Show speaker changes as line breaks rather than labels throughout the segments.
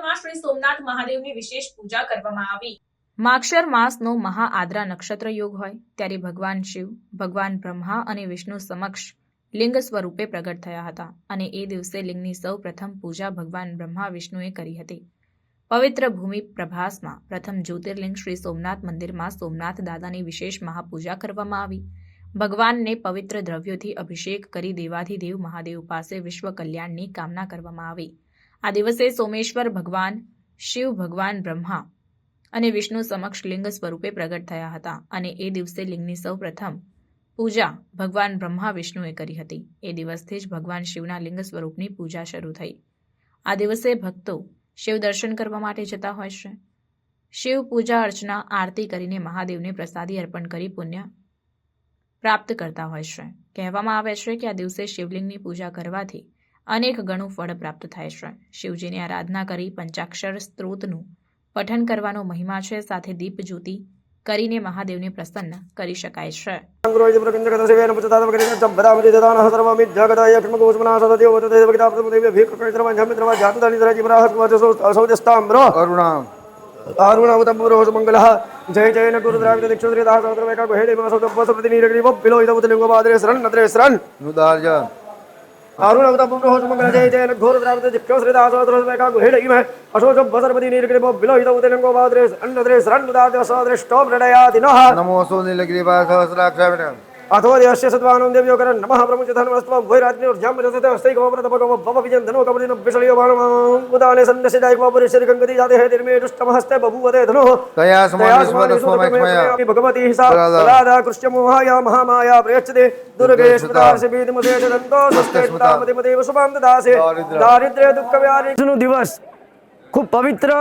મંદિરમાં શ્રી સોમનાથ મહાદેવની વિશેષ પૂજા કરવામાં આવી.
માક્ષર માસનો મહાઆદ્રા નક્ષત્ર યોગ હોય, ત્યારે ભગવાન શિવ, ભગવાન બ્રહ્મા અને વિષ્ણુ સમક્ષ લિંગ સ્વરૂપે પ્રગટ થયા હતા અને એ દિવસે લિંગની સૌ પ્રથમ પૂજા ભગવાન બ્રહ્મા વિષ્ણુએ કરી હતી. પવિત્ર ભૂમિ પ્રભાસમાં પ્રથમ જ્યોતિર્લિંગ શ્રી સોમનાથ મંદિરમાં સોમનાથ દાદાની વિશેષ મહાપૂજા કરવામાં આવી. ભગવાનને પવિત્ર દ્રવ્યોથી અભિષેક કરી દેવાધિદેવ મહાદેવ પાસે વિશ્વ કલ્યાણની કામના કરવામાં આવી. આ દિવસે સોમેશ્વર ભગવાન, શિવ ભગવાન બ્રહ્મા અને વિષ્ણુ સમક્ષ લિંગ સ્વરૂપે પ્રગટ થયા હતા અને એ દિવસે લિંગની સૌ પ્રથમ પૂજા ભગવાન બ્રહ્મા વિષ્ણુએ કરી હતી. એ દિવસથી જ ભગવાન શિવના લિંગ સ્વરૂપની પૂજા શરૂ થઈ. આ દિવસે ભક્તો શિવ દર્શન કરવા માટે જતા હોય છે. શિવ પૂજા અર્ચના, આરતી કરીને મહાદેવને પ્રસાદી અર્પણ કરી પુણ્ય પ્રાપ્ત કરતા હોય છે. કહેવામાં આવે છે કે આ દિવસે શિવલિંગની પૂજા કરવાથી અનેક ગણું ફળ પ્રાપ્ત થાય છે. શિવજીની આરાધના કરી પંચાક્ષર સ્ત્રોતનું પઠન કરવાનો મહિમા છે. સાથે દીપ જ્યોતિ કરીને મહાદેવને પ્રસન્ન કરી શકાય છે.
અરુણામતમંગલઃ.
જય જય ગુરુદ્રાવિડ દીક્ષુદ્રિતા સહસ્રમેકા ગુહેડિમા સૌતમ વસપ્રતિનીરગ્રીવ બિલોઇદમ તિલિંગોપાદ્રે શરણ નદ્રે શરણ.
નુદાર્જન.
అరుణవతపుండోషమంగళజయన ఘోరద్రావృతజిప్యోశ్రిదాసోదృశ్వేకాగుహేడగిమ అశోచం బసర్పతి నీలగ్రీవో బిలోహిత ఉదయంగో భావద్రేస్ అన్నద్రేస్ రన్నుదాదేవసోదృష్టో మృడయాది నమోసో నీలగ్రీవాసహస్రాక్షామిణ मुदाद्य सदृष्टो प्रणयादिनः
નમો સો નીલગિરિવા સહસ્રાક્ષામિણ
अथवा देवस्य सत्वानं देव्यो करन् नमः प्रमुचधनमस्त्वं भैरात्रिर्जां रजते हस्तैकमप्रतपकम भव विजयं धनो कपदिनं विषयो बाणम् उदाने सन्दस्य जायकवापरिश्री गङ्गति जाते हे निर्मे दुष्टमहस्ते बभूवते धनुः
કયા સમાન વિશ્વદ સ્વમેક્ષમયા
भगवती सा सदा कृष्यमोहाया महामाया प्रयच्छते दुर्गे स्मृतार्षभीतिमते दन्तो स्वस्ते स्मृतामतिमतेव शुभां ददासे દારિદ્ર્ય દુઃખ વ્યાધિનો દિવસ ખૂબ પવિત્ર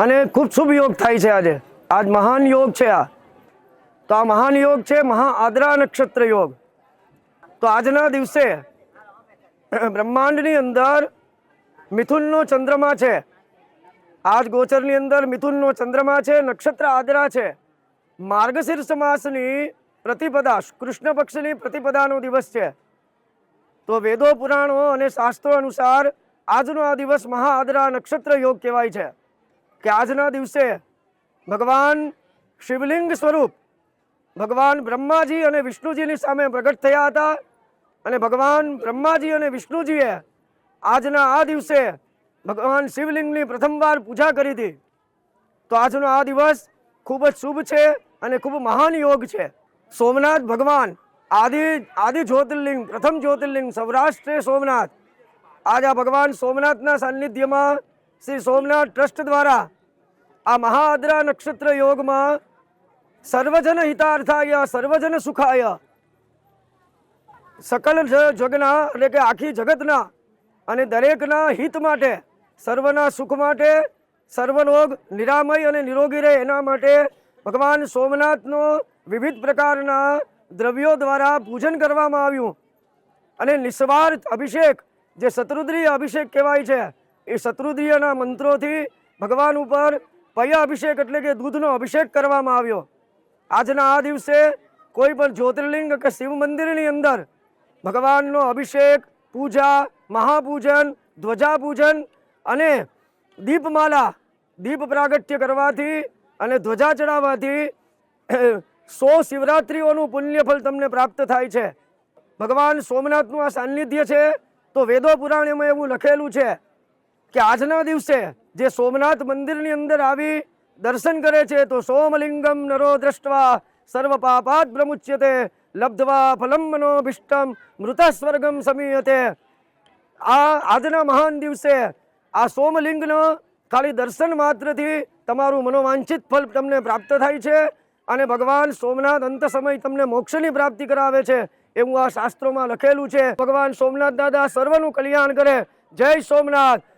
અને ખૂબ શુભ યોગ થાય છે આજે આજ મહાન યોગ છે આ તો આ મહાન યોગ છે મહાઆદ્રા નક્ષત્ર યોગ. તો આજના દિવસે બ્રહ્માંડની અંદર મિથુનનો ચંદ્રમા છે. આજ ગોચરની અંદર મિથુનનો ચંદ્રમા છે, નક્ષત્ર આદ્રા છે. માર્ગશીર્ષ માસની પ્રતિપદા, કૃષ્ણ પક્ષની પ્રતિપદાનો દિવસ છે. તો વેદો, પુરાણો અને શાસ્ત્રો અનુસાર આજનો આ દિવસ મહાઆદ્રા નક્ષત્ર યોગ કહેવાય છે. કે આજના દિવસે ભગવાન શિવલિંગ સ્વરૂપ ભગવાન બ્રહ્માજી અને વિષ્ણુજીની સામે પ્રગટ થયા હતા અને ભગવાન બ્રહ્માજી અને વિષ્ણુજીએ આજના આ દિવસે ભગવાન શિવલિંગની પ્રથમવાર પૂજા કરી હતી. તો આજનો આ દિવસ ખૂબ જ શુભ છે અને ખૂબ મહાન યોગ છે. સોમનાથ ભગવાન આદિ આદિ જ્યોતિર્લિંગ, પ્રથમ જ્યોતિર્લિંગ, સૌરાષ્ટ્રે સોમનાથ. આજ આ ભગવાન સોમનાથના સાનિધ્યમાં શ્રી સોમનાથ ટ્રસ્ટ દ્વારા આ મહાઆદ્રા નક્ષત્ર યોગમાં સર્વજન હિતાર્થાય સર્વજન સુખાય સકલ જગના એટલે કે આખી જગતના અને દરેકના હિત માટે સર્વના સુખ માટે સર્વરોગ નિરામય અને નિરોગી રહે એના માટે ભગવાન સોમનાથનો વિવિધ પ્રકારના દ્રવ્યો દ્વારા પૂજન કરવામાં આવ્યું અને નિસ્વાર્થ અભિષેક, જે શત્રુદ્રીય અભિષેક કહેવાય છે, એ શત્રુદ્રીયના મંત્રોથી ભગવાન ઉપર પયા અભિષેક એટલે કે દૂધનો અભિષેક કરવામાં આવ્યો. આજના આ દિવસે કોઈ પણ જ્યોતિર્લિંગ કે શિવ મંદિરની અંદર ભગવાનનો અભિષેક, પૂજા, મહાપૂજન ધ્વજા પૂજન અને દીપમાલા દીપ પ્રાગટ્ય કરવાથી અને ધ્વજા ચડાવવાથી સો શિવરાત્રિઓનું પુણ્યફળ તમને પ્રાપ્ત થાય છે. ભગવાન સોમનાથનું આ સાનિધ્ય છે તો વેદો પુરાણમાં એવું લખેલું છે કે આજના દિવસે જે સોમનાથ મંદિરની અંદર આવી દર્શન કરે છે તો સોમલિંગમ નરો દ્રષ્ટવા, સર્વ પાપાત પ્રમુચ્યતે, લબ્ધવા ફલમ મનોભિષ્ટમ મૃત સ્વર્ગમ સમીયતે. આ આજના મહાન દિવસે આ સોમલિંગનો ખાલી દર્શન માત્રથી તમારું મનોવાંછિત ફલ તમને પ્રાપ્ત થાય છે અને ભગવાન સોમનાથ અંત સમય તમને મોક્ષની પ્રાપ્તિ કરાવે છે એવું આ શાસ્ત્રોમાં લખેલું છે. ભગવાન સોમનાથ દાદા સર્વનું કલ્યાણ કરે. જય સોમનાથ.